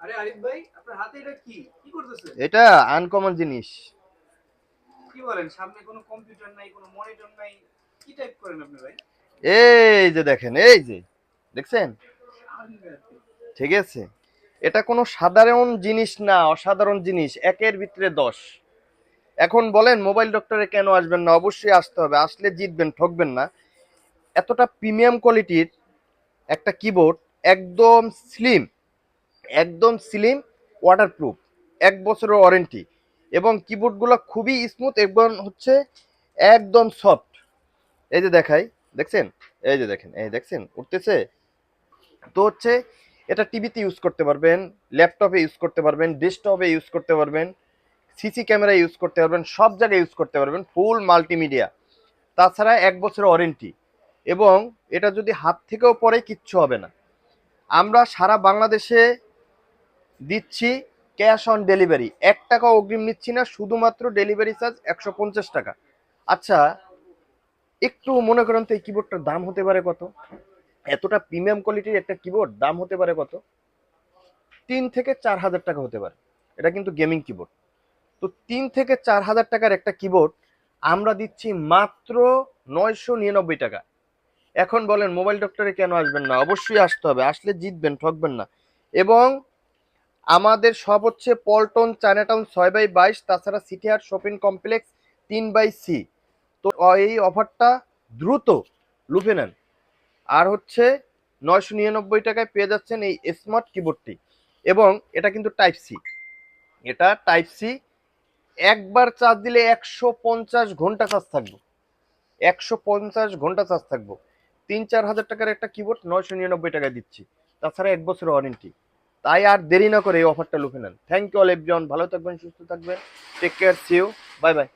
আরে আরিফ ভাই আপনার হাতে এটা কি? কি করতেছেন? এটা আনকমন জিনিস। কি বলেন সামনে কোনো কম্পিউটার নাই কোনো মনিটর নাই কি টাইপ করেন আপনি ভাই? এই যে দেখেন এই যে দেখছেন? ঠিক আছে। এটা কোনো সাধারণ জিনিস না অসাধারণ জিনিস একের ভিতরে দশ। এখন বলেন মোবাইল ডক্টরে কেন আসবেন না? অবশ্যই আসতে হবে। আসলে জিতবেন ঠকবেন না। এতটা প্রিমিয়াম কোয়ালিটির একটা কিবোর্ড একদম স্লিম একদম স্লিম ওয়াটারপ্রুফ এক বছরের ওয়ারেন্টি এবং কিবোর্ডগুলো খুবই স্মুথ এবং হচ্ছে একদম সফট এই যে দেখাই, দেখছেন? এই যে দেখেন, এই দেখছেন? উঠতেছে? তো হচ্ছে এটা টিভিতে ইউজ করতে পারবেন ল্যাপটপে ইউজ করতে পারবেন ডেস্কটপে ইউজ করতে পারবেন সিসি ক্যামেরা ইউজ করতে পারবেন, সব জায়গায় ইউজ করতে পারবেন ফুল মাল্টিমিডিয়া তাছাড়া এক বছরের ওয়ারেন্টি এবং এটা যদি হাত থেকেও পরে কিচ্ছু হবে না। আমরা সারা বাংলাদেশে দিচ্ছি ক্যাশ অন ডেলিভারি। এক টাকা অগ্রিম নিচ্ছি না, শুধুমাত্র ডেলিভারি চার্জ একশো পঞ্চাশ টাকা। আচ্ছা একটু মনে করেন তো এই কিবোর্ডটার দাম হতে পারে কত? এতটা প্রিমিয়াম কোয়ালিটির একটা কিবোর্ড দাম হতে পারে কত? তিন থেকে চার হাজার টাকা হতে পারে। এটা কিন্তু গেমিং কিবোর্ড তো তিন থেকে চার হাজার টাকার একটা কিবোর্ড আমরা দিচ্ছি মাত্র নয়শো নিরানব্বই টাকা। এখন বলেন মোবাইল ডক্টরে কেন আসবেন না? অবশ্যই আসতে হবে। আসলে জিতবেন, ঠকবেন না। এবং আমাদের সব হচ্ছে পল্টন, চায়নাটাউন, ছয় বাই বাইশ, তাছাড়া সিটি হাট শপিং কমপ্লেক্স, তিন বাই সি। তো এই অফারটা দ্রুত লুফে নেন। আর হচ্ছে নয়শো নিরানব্বই টাকায় পেয়ে যাচ্ছেন এই স্মার্ট কিবোর্ডটি এবং এটা কিন্তু টাইপ সি এটা টাইপ সি একবার চার্জ দিলে একশো পঞ্চাশ ঘণ্টা চার্জ থাকব। একশো পঞ্চাশ ঘণ্টা চার্জ থাকব। তিন চার হাজার টাকার একটা কিবোর্ড নয়শো নিরানব্বই টাকায় দিচ্ছি। তাছাড়া এক বছর ওয়ারেন্টি তাই আর দেরি না করে এই অফারটা লুফে নেন। থ্যাংক ইউ অল এভরিওয়ান ভালো থাকবেন, সুস্থ থাকবেন। Take care see you bye bye